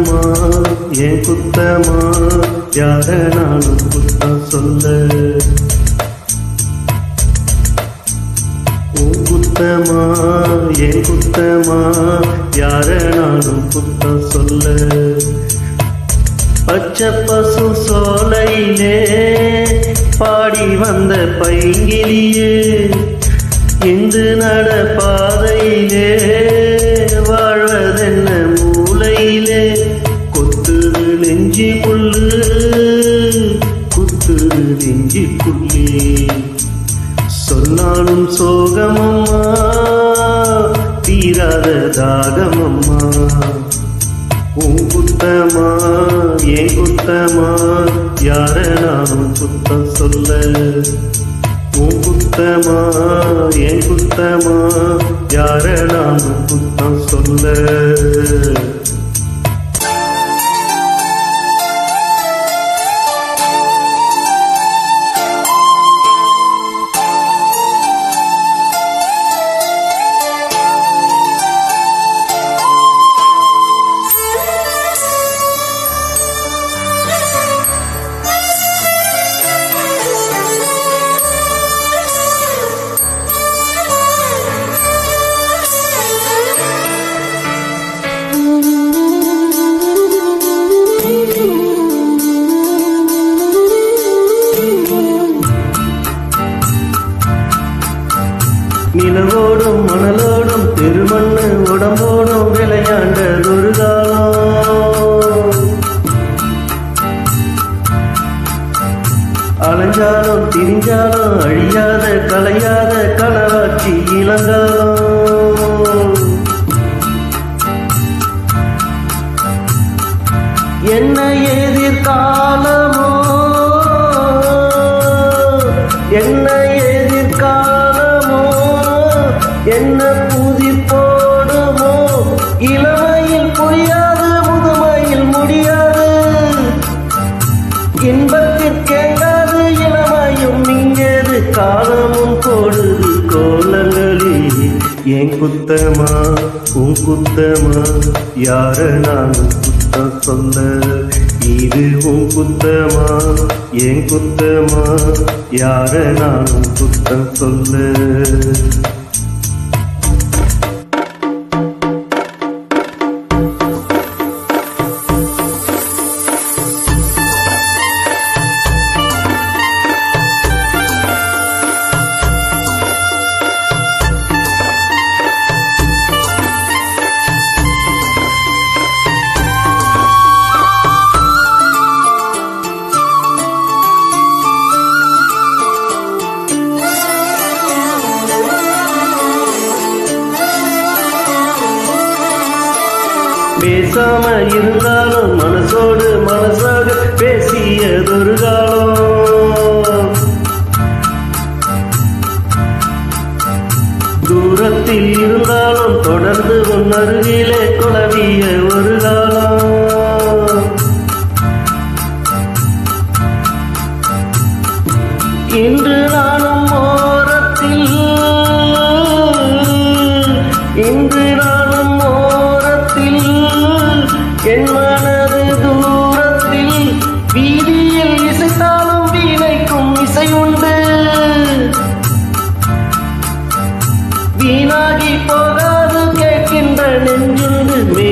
புத்தமா என் குத்தமா? யார நானும் புத்தம் சொல்ல? உன் குத்தமா என் குத்தமா? யார நானும் குத்தம் சொல்ல? பச்சை பசு சோலையிலே பாடி வந்த பைங்கிலியே இந்து நட பாதையிலே குத்துது நெஞ்சி புள்ளி சொன்னாலும் சோகமம்மா தீராத தாகமம்மா. உன் குத்தமா ஏன் குத்தமா யார நானும் குத்தம் சொல்ல. உன் குத்தமா ஏன் குத்தமா யார நானும் குத்தம் சொல்ல. நிலவோடும் மணலோடும் திருமண்ணு உடம்போடும் விளையாண்டதொரு காலம் அலைஞ்சாலும் திரிஞ்சாலும் அழியாத கலையாத கனவாட்சி இளங்காலம். என்ன எதிர்காலமோ என்ன என்ன புதி போடுமோ? இளமையில் புரியாது முதுமையில் முடியாது. இன்பத்திற்கேங்காது இளமையும் இங்கேது காலமும் போடுது கோலங்களே. என் குத்தமா உன் குத்தமா? யார நான் குத்தம் சொல்ல? இது உன் குத்தமா? என் குத்தமா? யார நான் குத்தம் சொல்ல? பேசாம இருந்தாலும் மனசோடு மனசாக பேசியதொரு காலம். தூரத்தில் இருந்தாலும் தொடர்ந்து உன் அருகிலே குழவிய ஒரு காலம். இன்று நானும் என் மனது தூரத்தில் வீதியில் இசைத்தாலும் வீணைக்கும் இசை உண்டு வீணாகி போகாது கேட்கின்ற நெஞ்சுண்டு மே